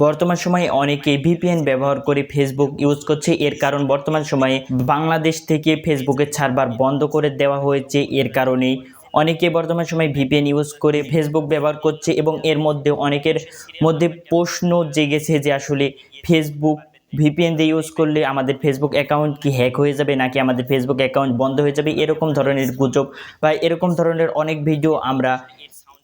বর্তমান সময়ে অনেকে ভিপিএন ব্যবহার করে ফেসবুক ইউজ করছে। এর কারণ বর্তমান সময়ে বাংলাদেশ থেকে ফেসবুকের সার্ভার বন্ধ করে দেওয়া হয়েছে। এর কারণেই অনেকে বর্তমান সময়ে ভিপিএন ইউজ করে ফেসবুক ব্যবহার করছে এবং এর মধ্যে অনেকের মধ্যে প্রশ্ন জেগেছে যে আসলে ফেসবুক ভিপিএন দিয়ে ইউজ করলে আমাদের ফেসবুক অ্যাকাউন্ট কি হ্যাক হয়ে যাবে নাকি আমাদের ফেসবুক অ্যাকাউন্ট বন্ধ হয়ে যাবে? এরকম ধরনের গুজব বা এরকম ধরনের অনেক ভিডিও আমরা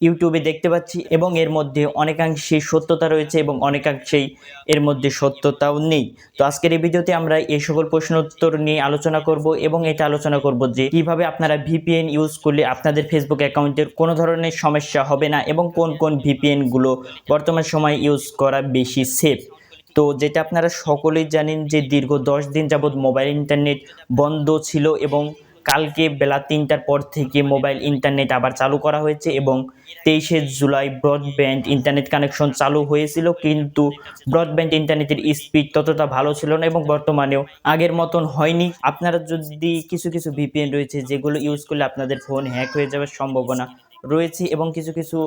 ইউটিউবে দেখতে পাচ্ছি এবং এর মধ্যে অনেকাংশেই সত্যতা রয়েছে এবং অনেকাংশেই এর মধ্যে সত্যতাও নেই। তো আজকের এই ভিডিওতে আমরা এই সকল প্রশ্ন উত্তর নিয়ে আলোচনা করব এবং এটা আলোচনা করব যে কীভাবে আপনারা ভিপিএন ইউজ করলে আপনাদের ফেসবুক অ্যাকাউন্টের কোনো ধরনের সমস্যা হবে না এবং কোন কোন ভিপিএনগুলো বর্তমান সময় ইউজ করা বেশি সেফ তো যেটা আপনারা সকলেই জানেন যে দীর্ঘ দশ দিন যাবৎ মোবাইল ইন্টারনেট বন্ধ ছিল এবং কালকে বেলা তিনটার পর থেকে মোবাইল, ইন্টারনেট আবার চালু করা হয়েছে এবং তেইশে জুলাই ব্রডব্যান্ড ইন্টারনেট কানেকশন চালু হয়েছিল। কিন্তু ব্রডব্যান্ড ইন্টারনেটের স্পিড ততটা ভালো ছিল না এবং বর্তমানেও আগের মতন হয়নি। আপনারা যদি কিছু কিছু ভিপিএন রয়েছে যেগুলো ইউজ করলে আপনাদের ফোন হ্যাক হয়ে যাওয়ার সম্ভাবনা রয়েছে এবং কিছু কিছু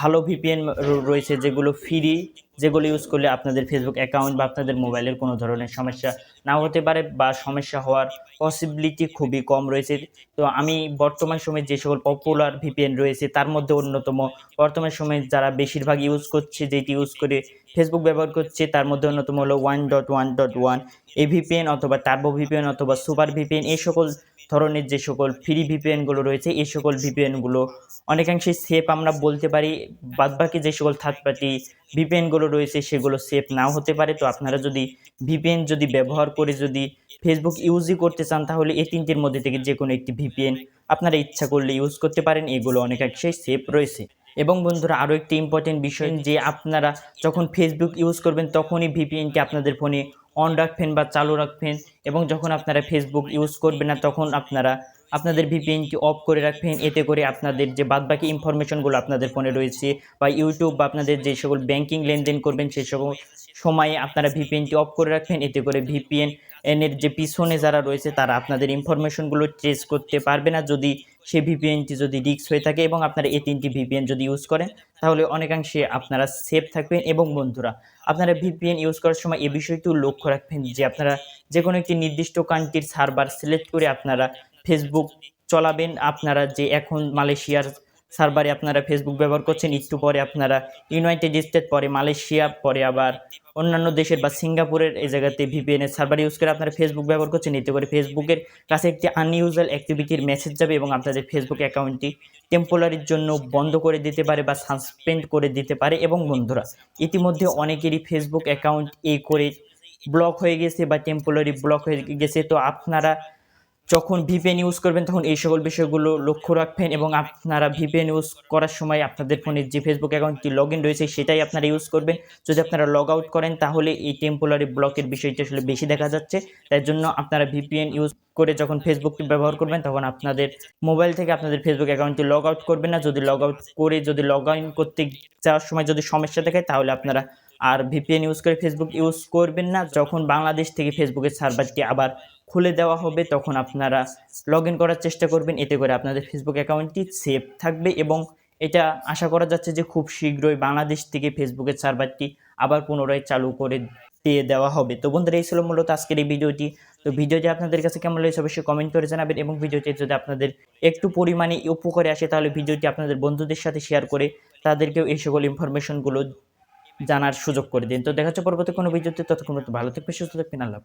ভালো ভিপিএন রয়েছে যেগুলো ফ্রি যেগুলো ইউজ করলে আপনাদের ফেসবুক অ্যাকাউন্ট বা আপনাদের মোবাইলের কোনো ধরনের সমস্যা না হতে পারে বা সমস্যা হওয়ার পসিবিলিটি খুবই কম রয়েছে। তো আমি বর্তমান সময়ে যে সকল পপুলার ভিপিএন রয়েছে, তার মধ্যে অন্যতম। বর্তমান সময়ে যারা বেশিরভাগ ইউজ করছে, যেটি ইউজ করে ফেসবুক ব্যবহার করছে, তার মধ্যে অন্যতম হলো one dot one dot one এ ভিপিএন অথবা টার্বো ভিপিএন অথবা সুপার ভিপিএন এই সকল ধরনের যে সকল ফ্রি ভিপিএনগুলো রয়েছে, এই সকল ভিপিএনগুলো অনেকাংশে সেফ আমরা বলতে পারি। বাদবাকি যে সকল থার্ড পার্টি ভিপিএনগুলো রয়েছে, সেগুলো সেফ নাও হতে পারে। তো আপনারা যদি ভিপিএন যদি ব্যবহার করে যদি ফেসবুক ইউজই করতে চান, তাহলে এই তিনটির মধ্যে থেকে যে কোনো একটি ভিপিএন আপনারা ইচ্ছা করলে ইউজ করতে পারেন। এগুলো অনেকাংশেই সেফ রয়েছে। এবং বন্ধুরা, আরও একটি ইম্পর্টেন্ট বিষয় যে আপনারা যখন ফেসবুক ইউজ করবেন, তখনই ভিপিএনটি আপনাদের ফোনে অন রাখবেন বা চালু রাখবেন। এবং যখন আপনারা ফেসবুক ইউজ করবেন না, তখন আপনারা আপনাদের ভিপিএনটি অফ করে রাখবেন। এতে করে আপনাদের যে বাদবাকি ইনফরমেশনগুলো আপনাদের ফোনে রয়েছে বা ইউটিউব বা আপনাদের যে সকল ব্যাংকিং লেনদেন করবেন সেই সকল সময়ে আপনারা ভিপিএনটি অফ করে রাখবেন। এতে করে ভিপিএন এনের যে পিছনে যারা রয়েছে তারা আপনাদের ইনফরমেশনগুলো ট্রেস করতে পারবে না। যদি সে ভিপিএনটি যদি রিক্স হয়ে থাকে এবং আপনারা এই তিনটি ভিপিএন যদি ইউজ করেন তাহলে অনেকাংশে আপনারা সেফ থাকবেন। এবং বন্ধুরা আপনারা ভিপিএন ইউজ করার সময় এ বিষয়টিও লক্ষ্য রাখবেন যে আপনারা যে কোনো একটি নির্দিষ্ট কান্ট্রির সার্ভার সিলেক্ট করে আপনারা ফেসবুক চলাবেন। আপনারা যে এখন মালয়েশিয়ার সার্ভারে আপনারা ফেসবুক ব্যবহার করছেন, একটু পরে আপনারা ইউনাইটেড স্টেট পরে মালয়েশিয়া, পরে আবার অন্যান্য দেশের বা সিঙ্গাপুরের এই জায়গাতে ভিপিএন এর সার্ভার ইউজ করে আপনারা ফেসবুক ব্যবহার করছেন। এতে করে ফেসবুকের কাছে একটি আনইউজুয়াল অ্যাক্টিভিটির মেসেজ যাবে এবং আপনাদের ফেসবুক অ্যাকাউন্টটি টেম্পোরারির জন্য বন্ধ করে দিতে পারে বা সাসপেন্ড করে দিতে পারে এবং বন্ধুরা, ইতিমধ্যে অনেকেরই ফেসবুক অ্যাকাউন্ট এই করে ব্লক হয়ে গেছে বা টেম্পোরারি ব্লক হয়ে গেছে। তো আপনারা যখন ভিপিএন ইউজ করবেন, তখন এই সকল বিষয়গুলো লক্ষ্য রাখবেন এবং আপনারা ভিপিএন ইউজ করার সময় আপনাদের ফোনের যে ফেসবুক অ্যাকাউন্টটি লগ ইন রয়েছে, সেটাই আপনারা ইউজ করবেন। যদি আপনারা লগ আউট করেন, তাহলে এই টেম্পোরারি ব্লকের বিষয়টি আসলে বেশি দেখা যাচ্ছে। তাই জন্য আপনারা ভিপিএন ইউজ করে যখন ফেসবুকটি ব্যবহার করবেন, তখন আপনাদের মোবাইল থেকে আপনাদের ফেসবুক অ্যাকাউন্টটি লগ আউট করবেন না। যদি লগ আউট করে, যদি লগ ইন করতে যাওয়ার সময় যদি সমস্যা দেখায়, তাহলে আপনারা আর ভিপিএন ইউজ করে ফেসবুক ইউজ করবেন না। যখন বাংলাদেশ থেকে ফেসবুকের সার্ভারটি আবার খুলে দেওয়া হবে, তখন আপনারা লগ ইন করার চেষ্টা করবেন। এতে করে আপনাদের ফেসবুক অ্যাকাউন্টটি সেফ থাকবে এবং এটা আশা করা যাচ্ছে যে খুব শীঘ্রই বাংলাদেশ থেকে ফেসবুকের সার্ভারটি আবার পুনরায় চালু করে দিয়ে দেওয়া হবে। তো বন্ধুরা, এই ছিল মূলত আজকের এই ভিডিওটি। তো ভিডিওটি আপনাদের কাছে কেমন লেগেছে অবশ্যই কমেন্ট করে জানাবেন এবং ভিডিওটি যদি আপনাদের একটু পরিমাণে উপকারে আসে, তাহলে ভিডিওটি আপনাদের বন্ধুদের সাথে শেয়ার করে তাদেরকেও এই সকল ইনফরমেশনগুলো জানার সুযোগ করে দিন। তো দেখা হচ্ছে পরবর্তী কোনো ভিডিওতে। ততক্ষণ ভালো থাকবে সুস্থ থাকবেন। আল্লাহ